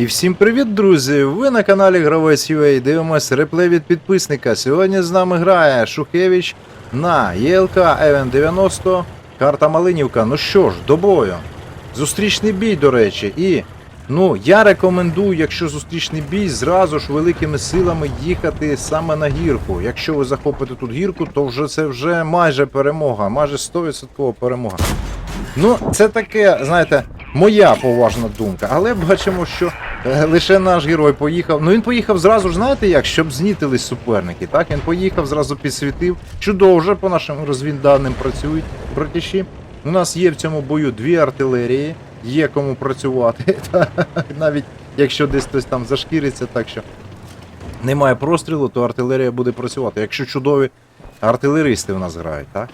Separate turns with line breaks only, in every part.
І всім привіт, друзі! Ви на каналі Гравець UA. Дивимось реплей від підписника. Сьогодні з нами грає Шухевич на ЄЛК Евен 90, карта Малинівка. Ну що ж, до бою. Зустрічний бій, до речі. І ну, я рекомендую, якщо зустрічний бій, зразу ж великими силами їхати саме на гірку. Якщо ви захопите тут гірку, то вже це вже майже перемога, майже 100% перемога. Ну, це таке, знаєте, моя поважна думка. Але бачимо, що е, лише наш герой поїхав. Ну він поїхав зразу знаєте як, щоб знітились суперники. Так, він поїхав, зразу підсвітив. Чудово вже по нашим розвідданим працюють братіші. У нас є в цьому бою дві артилерії, є кому працювати. Навіть якщо десь хтось там зашкіриться, так що немає прострілу, то артилерія буде працювати. Якщо чудові артилеристи в нас грають, так?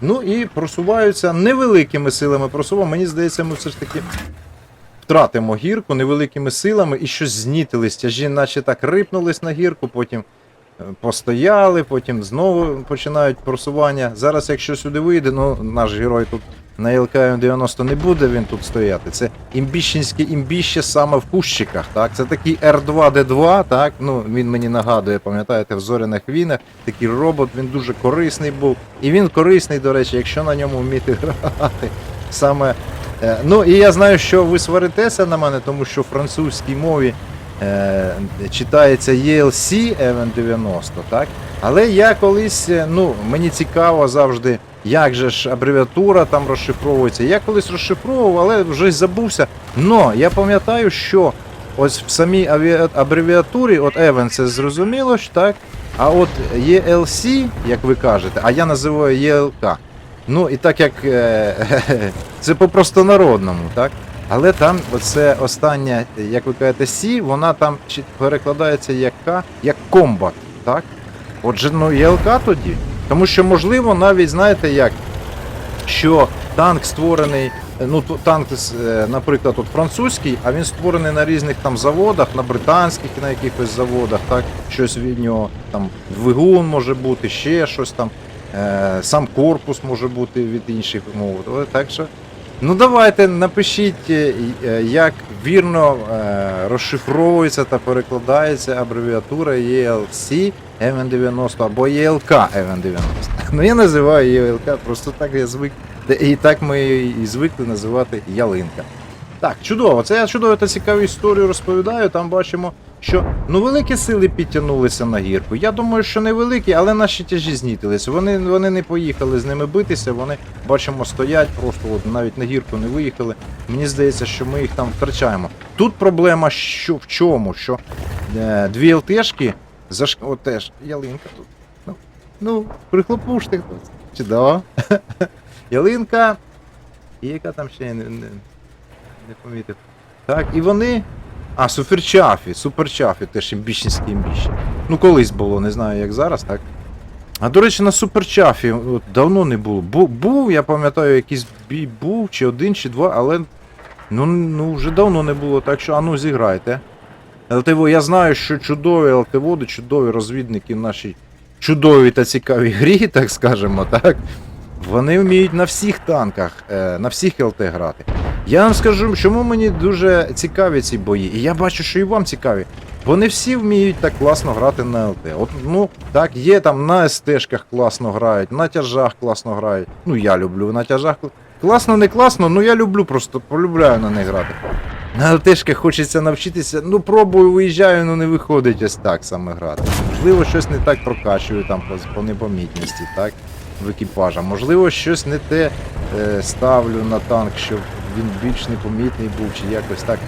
Ну і просуваються невеликими силами просуваємо. Мені здається, ми все ж таки втратимо гірку невеликими силами і щось знітились. Тяжі наче так рипнулись на гірку, потім е, постояли, потім знову починають просування. Зараз, якщо сюди вийде, ну наш герой тут на ЛКМ 90 не буде він тут стояти. Це імбіщенське імбіще саме в кущиках. Так? Це такий R2D2, так? Ну, він мені нагадує, пам'ятаєте, в зоряних війнах такий робот, він дуже корисний був. І він корисний, до речі, якщо на ньому вміти грати. Саме. е, Ну і я знаю, що ви сваритеся на мене, тому що в французькій мові е, читається ELC Event 90, так? Але я колись, е, ну, мені цікаво завжди, як же ж абревіатура там розшифровується. Я колись розшифровував, але вже забувся. Но я пам'ятаю, що ось в самій абревіатурі, от Event це зрозуміло ж, так? А от ELC, як ви кажете, а я називаю ELK. Ну і так як е, це по-простонародному, так? Але там оце остання, як ви кажете, Сі, вона там перекладається як К, як комбат, так? Отже, ну ЄЛК тоді. Тому що, можливо, навіть знаєте як, що танк створений, ну танк, е, наприклад, от французький, а він створений на різних там заводах, на британських, на якихось заводах, так, щось від нього, там двигун може бути, ще щось там, е, сам корпус може бути від інших мов. Так що, ну давайте напишіть, е, е, як вірно е, розшифровується та перекладається абревіатура ELC MN90 або ELK MN90. Ну я називаю ЄЛК, просто так я звик. І так ми її і звикли називати ялинка. Так, чудово. Це я чудово та цікаву історію розповідаю. Там бачимо, що ну великі сили підтягнулися на гірку. Я думаю, що не великі, але наші тяжі знітилися. Вони, вони не поїхали з ними битися, вони бачимо стоять, просто от навіть на гірку не виїхали. Мені здається, що ми їх там втрачаємо. Тут проблема що в чому? Що е, дві ЛТшки заш... О, теж ялинка тут. Ну, ну прихлопуште хтось. Чудово. Ялинка. І яка там ще не, не, не помітив. Так, і вони. А, суперчафі, суперчафі, теж імбічницькі імбіщі. Ну, колись було, не знаю, як зараз, так. А до речі, на суперчафі от, давно не було. Бу, був, я пам'ятаю, якийсь бій був, чи один, чи два, але ну, ну вже давно не було, так що ану зіграйте. ЛТВ, я знаю, що чудові ЛТВоди, чудові розвідники в нашій чудовій та цікавій грі, так скажемо, так. Вони вміють на всіх танках, е, на всіх ЛТ грати. Я вам скажу, чому мені дуже цікаві ці бої, і я бачу, що і вам цікаві. Вони всі вміють так класно грати на ЛТ. От, ну, так, є там на СТ-шках класно грають, на тяжах класно грають. Ну, я люблю на тяжах. Класно, не класно, ну я люблю просто, полюбляю на них грати. На ЛТшках хочеться навчитися, ну пробую, виїжджаю, ну не виходить ось так саме грати. Можливо, щось не так прокачую там по непомітності, так? В екіпажа. Можливо, щось не те е, ставлю на танк, щоб він більш непомітний був, чи якось так.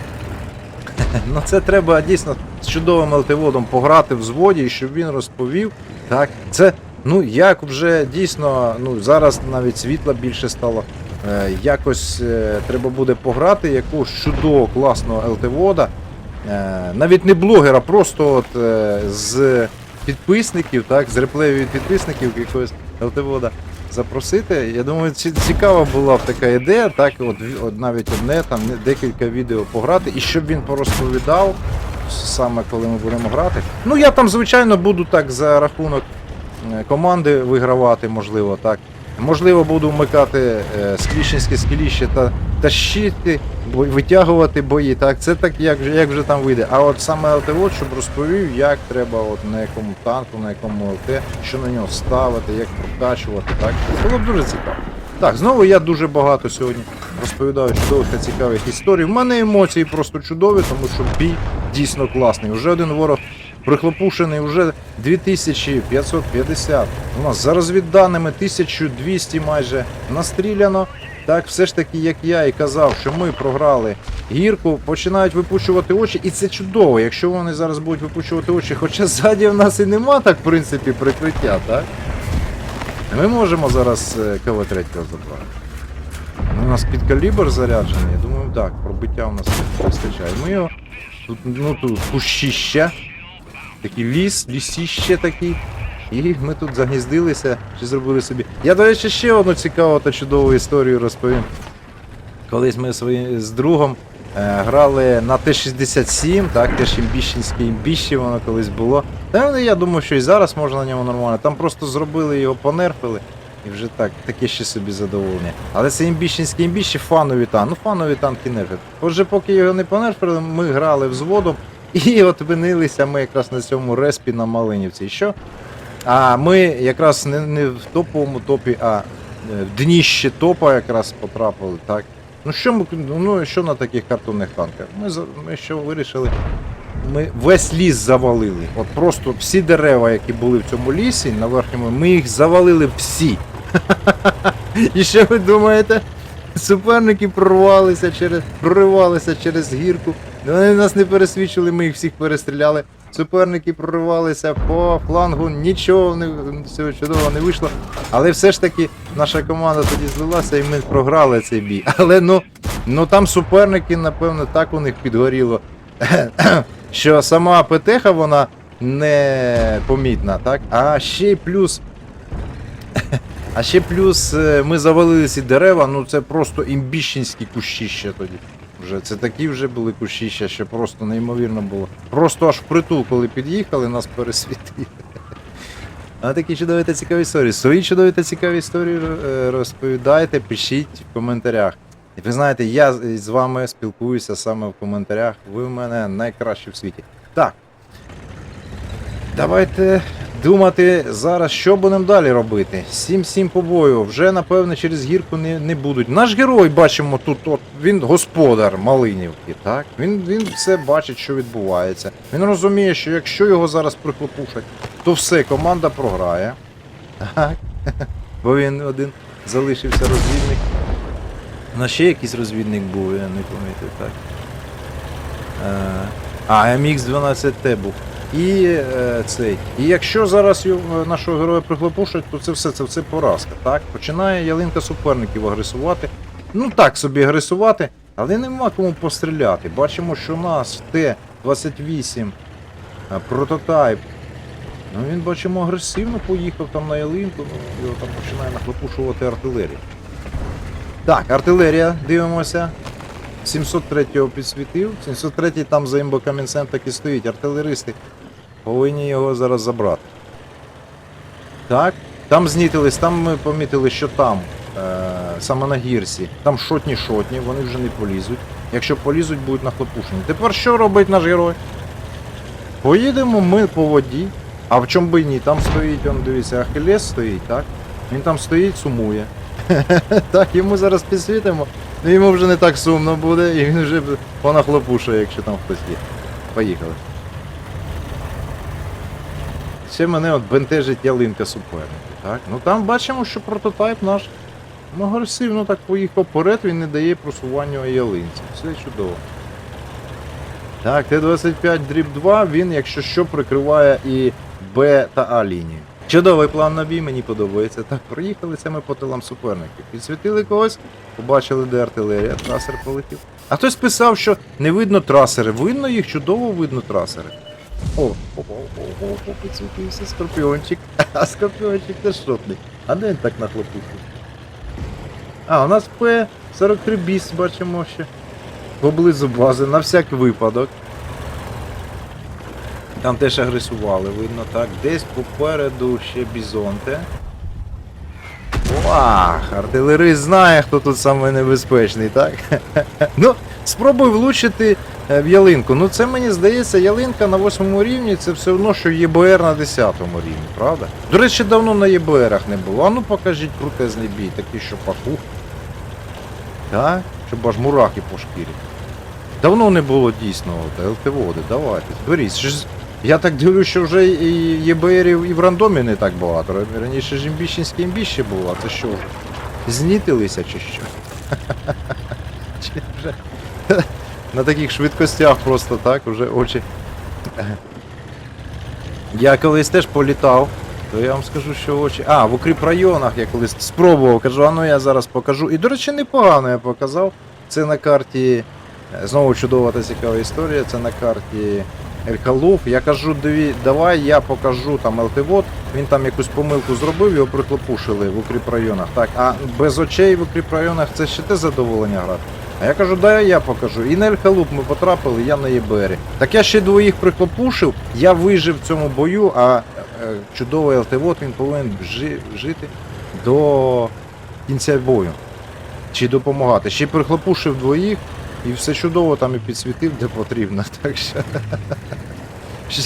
ну це треба дійсно з чудовим ЛТВодом пограти в зводі, і щоб він розповів. Так, це, ну як вже дійсно, ну зараз навіть світла більше стало. Е, якось е, треба буде пограти якогось чудового класного ЛТВода. Е, навіть не блогера, просто от, е, з підписників, так, з реплею підписників якогось ЛТВода запросити. Я думаю, цікава була б така ідея, так, от, от навіть одне, там декілька відео пограти, і щоб він порозповідав саме коли ми будемо грати. Ну я там, звичайно, буду так за рахунок е, команди вигравати, можливо, так. Можливо, буду вмикати е, скліщенське скеліще та тащити, витягувати бої. Так, це так, як, як вже там вийде. А от саме от, от, щоб розповів, як треба от, на якому танку, на якому ЛТ, що на нього ставити, як прокачувати. Так, було б дуже цікаво. Так, знову я дуже багато сьогодні розповідаю чудових та цікавих історій. В мене емоції просто чудові, тому що бій дійсно класний. Уже один ворог прихлопушений, вже 2550. У нас за розвідданими 1200 майже настріляно. Так, все ж таки, як я і казав, що ми програли гірку, починають випучувати очі, і це чудово, якщо вони зараз будуть випучувати очі, хоча ззаді в нас і нема так, в принципі, прикриття, так? Ми можемо зараз е, КВ-3 забрати. Ну, У нас під калібр заряджений, я думаю, так, пробиття у нас вистачає. Ми його. Тут, ну тут кущіще. Такий ліс, лісіще такий. І ми тут загніздилися, чи зробили собі. Я, до речі, ще одну цікаву та чудову історію розповім. Колись ми свої, з другом е, грали на Т-67, так, теж імбіщенське імбіще воно колись було. Та ну, я думаю, що і зараз можна на ньому нормально. Там просто зробили його, понерфили. І вже так, таке ще собі задоволення. Але це імбіщенське імбіще фанові танки. Ну, фанові танки нерфять. Отже, поки його не понерфили, ми грали взводом і от опинилися ми якраз на цьому респі на Малинівці. Що? А ми якраз не, не в топовому топі, а е, в дніще топа якраз потрапили, так. Ну що ми ну, що на таких картонних танках? Ми, ми що вирішили? Ми весь ліс завалили. От просто всі дерева, які були в цьому лісі, на верхньому, ми їх завалили всі. І що ви думаєте? Суперники прорвалися через, проривалися через гірку. Вони нас не пересвідчили, ми їх всіх перестріляли. Суперники проривалися по флангу, нічого не всього чудового не вийшло. Але все ж таки наша команда тоді злилася і ми програли цей бій. Але ну, ну там суперники, напевно, так у них підгоріло. що сама ПТХ вона не помітна, так? А ще плюс. А ще плюс е, ми завалили ці дерева, ну це просто імбіщенські кущища тоді. Вже це такі вже були кущища, що просто неймовірно було. Просто аж впритул, коли під'їхали, нас пересвітили. А такі чудові та цікаві історії. Свої чудові та цікаві історії е, розповідайте, пишіть в коментарях. І ви знаєте, я з вами спілкуюся саме в коментарях. Ви в мене найкращі в світі. Так. Давайте думати зараз, що будемо далі робити. 7-7 по бою. Вже, напевне, через гірку не, не будуть. Наш герой, бачимо, тут от, він господар Малинівки, так? Він, він все бачить, що відбувається. Він розуміє, що якщо його зараз прихлопушать, то все, команда програє. Так. Бо він один залишився розвідник. У нас ще якийсь розвідник був, я не пам'ятаю, так. Е, а, MX-12T був. І е. І якщо зараз його- нашого героя прихлопушать, то це все, це все поразка. Так? Починає ялинка суперників агресувати. Ну так собі агресувати, але нема кому постріляти. Бачимо, що у нас Т-28 е, прототайп. Ну він бачимо агресивно поїхав там на ялинку, ну, його там починає нахлопушувати артилерія. Так, артилерія, дивимося. 703-го підсвітив. 703-й там за імбокамінцем так і стоїть. Артилеристи повинні його зараз забрати. Так. Там знітились, там ми помітили, що там, е, саме на гірсі, там шотні-шотні, вони вже не полізуть. Якщо полізуть, будуть нахлопушені. Тепер що робить наш герой? Поїдемо ми по воді. А в чому би ні? Там стоїть, он дивіться, Ахілес стоїть, так? Він там стоїть, сумує. Так, йому зараз підсвітимо, ну йому вже не так сумно буде, і він вже понахлопушує, якщо там хтось є. Поїхали. Ще мене от бентежить ялинка суперника. Так? Ну там бачимо, що прототайп наш ну, агресивно так поїхав вперед, він не дає просування ялинці. Все чудово. Так, Т-25 дріб 2, він, якщо що, прикриває і Б та А лінію. Чудовий план на бій, мені подобається. Так, проїхали це ми по тилам суперників. Підсвітили когось, побачили, де артилерія, трасер полетів. А хтось писав, що не видно трасери. Видно їх, чудово видно трасери. О, о, о, о, підсвітився скорпіончик. А скорпіончик теж шотний. А де він так нахлопушив? А, у нас П-43 біс бачимо ще. Поблизу бази, на всяк випадок. Там теж агресували, видно, так. Десь попереду ще бізонте. Опа! Артилерист знає, хто тут саме так? ну, спробуй влучити е, в ялинку. Ну це мені здається, ялинка на восьмому рівні це все одно, що ЄБР на 10 рівні, правда? До речі, давно на ЄБРах не було. А ну покажіть крутезний бій, такий, що паху. Так? Щоб аж мурахи по шкірі. Давно не було дійсно ЛТВоди, давайте. Беріть. Я так дивлюсь, що вже і ЄБРів і в рандомі не так багато. Раніше ж імбіщенське імбіще було, а це що? Знітилися чи що? На таких швидкостях просто так, вже очі. Я колись теж політав, то я вам скажу, що очі. А, в укріп районах я колись спробував, кажу, а ну я зараз покажу. І, до речі, непогано я показав. Це на карті. е, Знову чудова та цікава історія. Це на карті Елькалуф. Я кажу, «Диві- давай я покажу там ЛТВОД. Він там якусь помилку зробив, його приклопушили в укріп районах. Так, а без очей в укріп районах це ще те задоволення грати. А я кажу, дай я покажу. І на Ель-Халуп ми потрапили, я на ЄБРі. Так я ще двоїх приклопушив, я вижив в цьому бою, а е, чудовий ЛТВОД він повинен жи- жити до кінця бою. Чи допомагати. Ще прихлопушив двоїх, і все чудово там і підсвітив, де потрібно. Так що.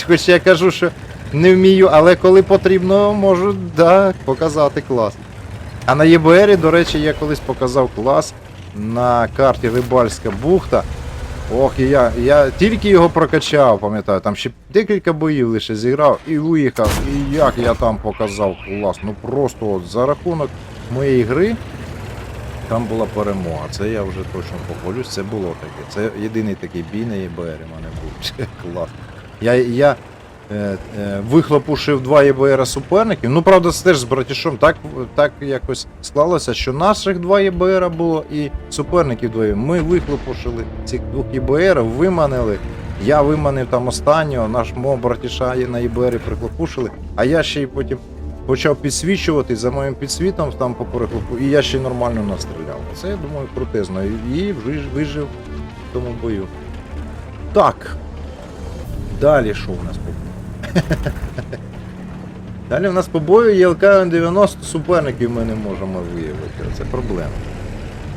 Хоч я кажу, що не вмію, але коли потрібно, можу да, показати клас. А на ЄБРі, до речі, я колись показав клас на карті Рибальська бухта. Ох, я, я тільки його прокачав, пам'ятаю, там ще декілька боїв лише зіграв і виїхав. І як я там показав клас. Ну просто от за рахунок моєї гри там була перемога. Це я вже точно похвалюсь, це було таке. Це єдиний такий бій на ЄБР у мене був. Клас. Я, я вихлопушив два ЄБР суперників. Ну, правда, це теж з братішом. Так, так якось склалося, що наших два ЄБР було і суперників двоє. Ми вихлопушили цих двох ЄБР, виманили. Я виманив там останнього, наш мого братіша на ЄБРі приклопушили, а я ще й потім почав підсвічувати за моїм підсвітом там по перехлопу, і я ще й нормально настріляв. Це, я думаю, крутизно. І вижив в тому бою. Так. Далі що у нас Далі у нас по бою є ЛК-90 суперників ми не можемо виявити. Це проблема.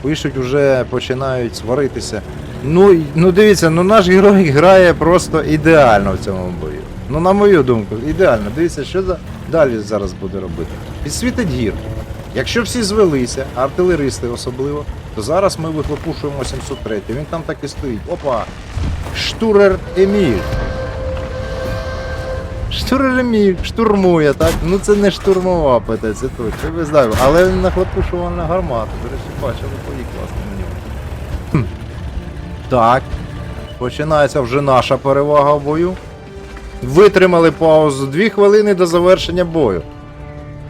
Пишуть, вже починають сваритися. Ну, ну дивіться, ну наш герой грає просто ідеально в цьому бою. Ну, на мою думку, ідеально. Дивіться, що за... далі зараз буде робити. Підсвітить гірку. Якщо всі звелися, артилеристи особливо, то зараз ми вихлопушуємо 703. Він там так і стоїть. Опа! Штурер Еміль. Штурер Еміль штурмує, так? Ну це не штурмова ПТ, це точно. Ви знаєте. Але він нахлопушував на гармату. До речі, бачили класно на ньому. Хм. Так. Починається вже наша перевага в бою. Витримали паузу. Дві хвилини до завершення бою.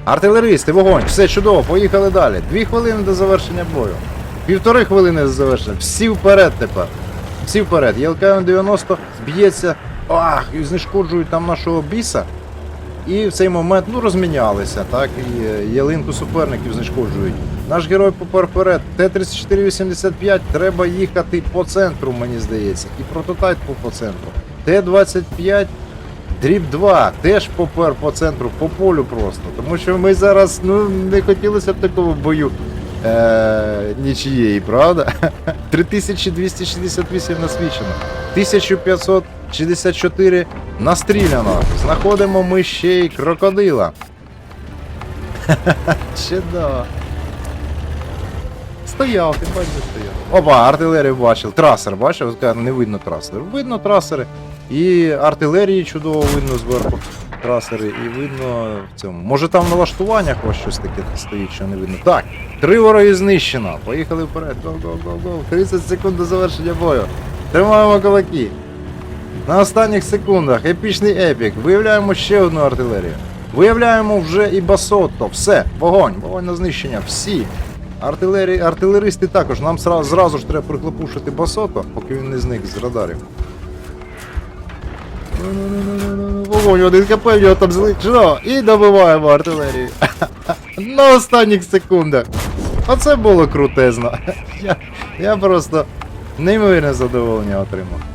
Артилеристи, вогонь, все чудово, поїхали далі. Дві хвилини до завершення бою. Півтори хвилини до завершення. Всі вперед тепер. Всі вперед. ЄЛКМ-90 б'ється. Ах, і знешкоджують там нашого біса. І в цей момент ну, розмінялися, так, і е, ялинку суперників знешкоджують. Наш герой попер вперед. Т-3485 треба їхати по центру, мені здається. І прототайп по центру. Т-25 Дріб 2 теж попер по центру, по полю просто. Тому що ми зараз ну, не хотілося б такого бою е- нічієї, правда? 3268 насвічено. 1564 настріляно. Знаходимо ми ще й крокодила. Да. Стояв, ти бачиш, стояв. Опа, артилерію бачив. Трасер, бачив? Не видно трасер. Видно трасери. І артилерії чудово видно зверху. Трасери, і видно в цьому. Може там налаштуваннях ось щось таке стоїть, що не видно. Так, три вороги знищено. Поїхали вперед. Го, го, го, го. 30 секунд до завершення бою. Тримаємо кулаки. На останніх секундах епічний епік. Виявляємо ще одну артилерію. Виявляємо вже і басотто. Все, вогонь, вогонь на знищення. Всі. Артилерії, артилеристи також. Нам зразу, ж треба приклопушити басото, поки він не зник з радарів. Вогонь, один КП, в нього там зличено. І добиваємо артилерію. На останніх секундах. Оце було крутезно. Я, я просто неймовірне задоволення отримав.